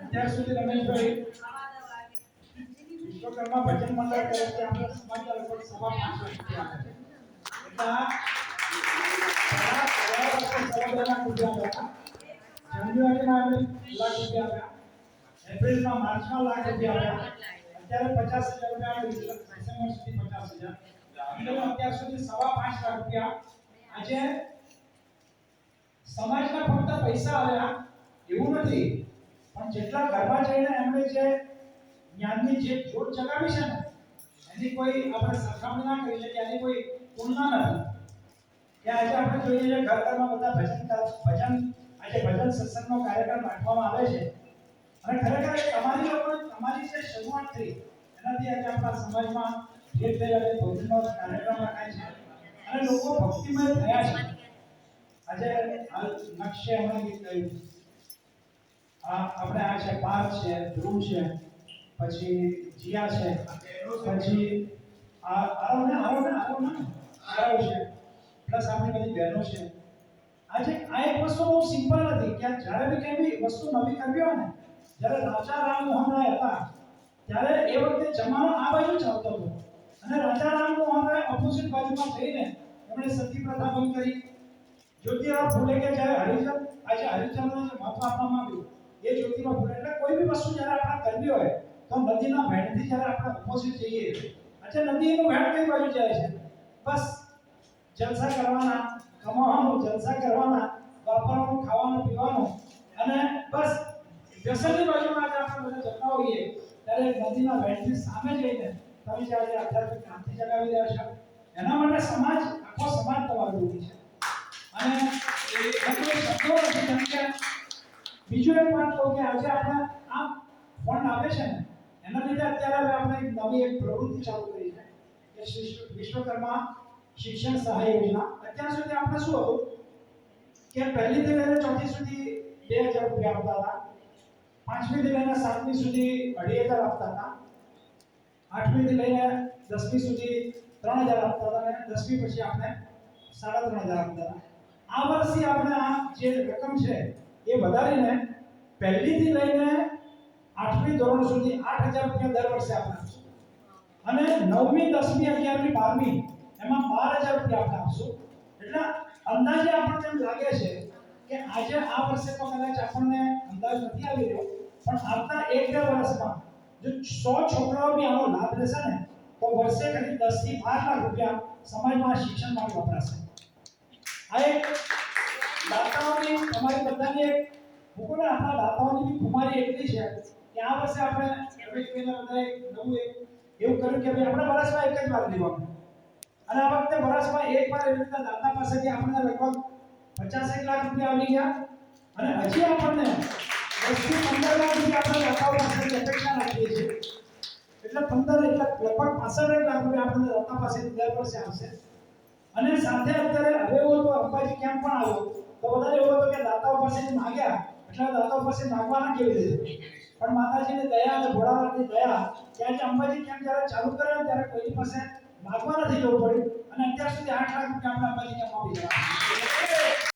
અત્યાર સુધી રમેશભાઈ વિશ્વકર્મા ભજન મંડળ તરફથી આપણે સમાજના લગભગ સવા પાંચ રૂપિયા આપે છે. એટલે આ સાડા સવા વર્ષે સવા બે લાખ રૂપિયા આપ્યા હતા. જાન્યુઆરીમાં આપણે લાખ રૂપિયા આપ્યા એપ્રિલમાં માર્ચમાં લાખ રૂપિયા આપ્યા અત્યારે પચાસ હજાર રૂપિયા આપી દીધા. ડિસેમ્બર સુધી પચાસ હજાર એટલે અત્યાર સુધી સવા પાંચ લાખ રૂપિયા આજે સમાજના ફક્ત પૈસા આવ્યા એવું નથી પણ જેટલા ગરબા જઈને એમણે જે જ્ઞાનની જે જોત જગાવી છે ને, એની કોઈ આપણે સરખામણી ના કરી શકીએ, એની કોઈ તુલના નથી. કે આજે આપણે જોઈએ છીએ ઘર ઘરમાં બધા ભજન ભજન, આજે ભજન સત્સંગનો કાર્યક્રમ રાખવામાં આવે છે. અને ખરેખર તમારી લોકો તમારી જે શરૂઆત થઈ, એનાથી આજે આપણા સમાજમાં જે ઠેર આજે ભજનનો કાર્યક્રમ રખાય છે. અને લોકો ભક્તિમય થયા છે. આજે નકશે હમણાં ગીત ગાયું આ આપણે આ છે પાર્થ છે, ધ્રુવ છે, પછી જીયા છે, પછી આ આવો ને આવો ને આવો ને આવો છે, પ્લસ આપણી બધી બહેનો છે. આજે આ એક વસ્તુ બહુ સિમ્પલ નથી કે જ્યારે બી કઈ બી વસ્તુ નવી કરવી હોય ને, જ્યારે રાજા રામ મોહન રાય હતા, ત્યારે એ વખતે જમાનો આ બાજુ ચાલતો હતો. અને રાજા રામ મોહન રાય ઓપોઝિટ બાજુમાં થઈને એમણે સતી પ્રથા બંધ કરી. જ્યોતિરાવ ફૂલે કે જ્યારે હરિજન, આજે હરિજનને મહત્વ આપવામાં આવ્યું. એ જ્યોતિમાં ફૂલે એટલે કોઈ બી વસ્તુ જ્યારે આપણે કરવી હોય, તો નદીના ભેણથી જ્યારે આપણે ઓપોઝિટ જઈએ અચ્છા નદીનું ભેણ કઈ બાજુ જાય છે? બસ, જલસા કરવાના, કમાવાનું, જલસા કરવાના, વાપરવાનું, ખાવાનું, પીવાનું અને બસ, વ્યસનની બાજુમાં આજે આપણે બધા જતા હોઈએ, ત્યારે નદીના ભેણથી સામે જઈને તમે જે આજે આધ્યાત્મિક ક્રાંતિ જગાવી રહ્યા છો, એના માટે સમાજ, આખો સમાજ તમારો છે. અને એ શબ્દો બીજું એક વાત કહું કે આજે આપણે આ ફંડ આપે છે ને, એના લીધે અત્યારે હવે આપણે એક નવી એક પ્રવૃત્તિ ચાલુ કરી છે, કે શિશ- વિશ્વકર્મા શિક્ષણ સહાય યોજના. અત્યાર સુધી આપણે શું હતું કે પહેલીથી લઈને ચોથી સુધી બે હજાર રૂપિયા આપતા હતા પાંચમીથી લઈને સાતમી સુધી અઢી હજાર આપતા હતા આઠમીથી લઈને દસમી સુધી ત્રણ હજાર આપતા હતા અને દસમી પછી આપણે સાડા ત્રણ હજાર આપતા હતા. આ વર્ષથી આપણે આ જે રકમ છે એ વધારીને પહેલીથી લઈને આઠમી ધોરણ સુધી આઠ હજાર રૂપિયા દર વર્ષે આપણે આપશું અને નવમી, દસમી, અગિયારમી, બારમી એમાં બાર હજાર રૂપિયા આપણે આપશું. એટલે અંદાજે આપણને એમ લાગે છે કે આજે આ વર્ષે તો કદાચ આપણને અંદાજ નથી આવી રહ્યો, પણ આવતા એક બે વર્ષમાં જો સો છોકરાઓ બી આનો લાભ લેશે ને, તો વર્ષે ખાલી દસથી બાર લાખ રૂપિયા સમાજમાં શિક્ષણ માટે વપરાશે. આ એક દાતાઓની તમારી બધાની એક મૂકો આપણા દાતાઓની બી ખુમારી એટલી છે કે આ વર્ષે આપણે રમેશભાઈના બધા એક નવું એક, એવું કર્યું કે ભાઈ આપણા વર્ષમાં એક જ વાર દેવાનું અને આ વખતે વરસમાં એક વાર એવી રીતના દાતા પાસેથી આપણને લગભગ પચાસ એક લાખ રૂપિયા આવી ગયા. અને હજી આપણને દસથી પંદર લાખ રૂપિયા આપણે દાતાઓ પાસેથી અપેક્ષા રાખીએ છીએ. એટલે પંદર એટલે લગભગ પાસઠ લાખ રૂપિયા આપણને દાતા પાસેથી દર વર્ષે આવશે. અને સાથે અત્યારે હવે તો અંબાજી કેમ્પ પણ આવ્યો. તો બધાને એવું હતું કે દાતાઓ પાસેથી માગ્યા. એટલે દાતાઓ પાસે માગવાના કેવી રીતે? પણ માતાજીની દયા અને ભોળાનાથની દયા ત્યાં આજે અંબાજી કેમ જ્યારે ચાલુ કર્યા ત્યારે કોઈની પાસે માગવા નથી જવું પડ્યું. અને અત્યાર સુધી આઠ લાખ રૂપિયા આપણે અંબાજી કેમ આપી દીધા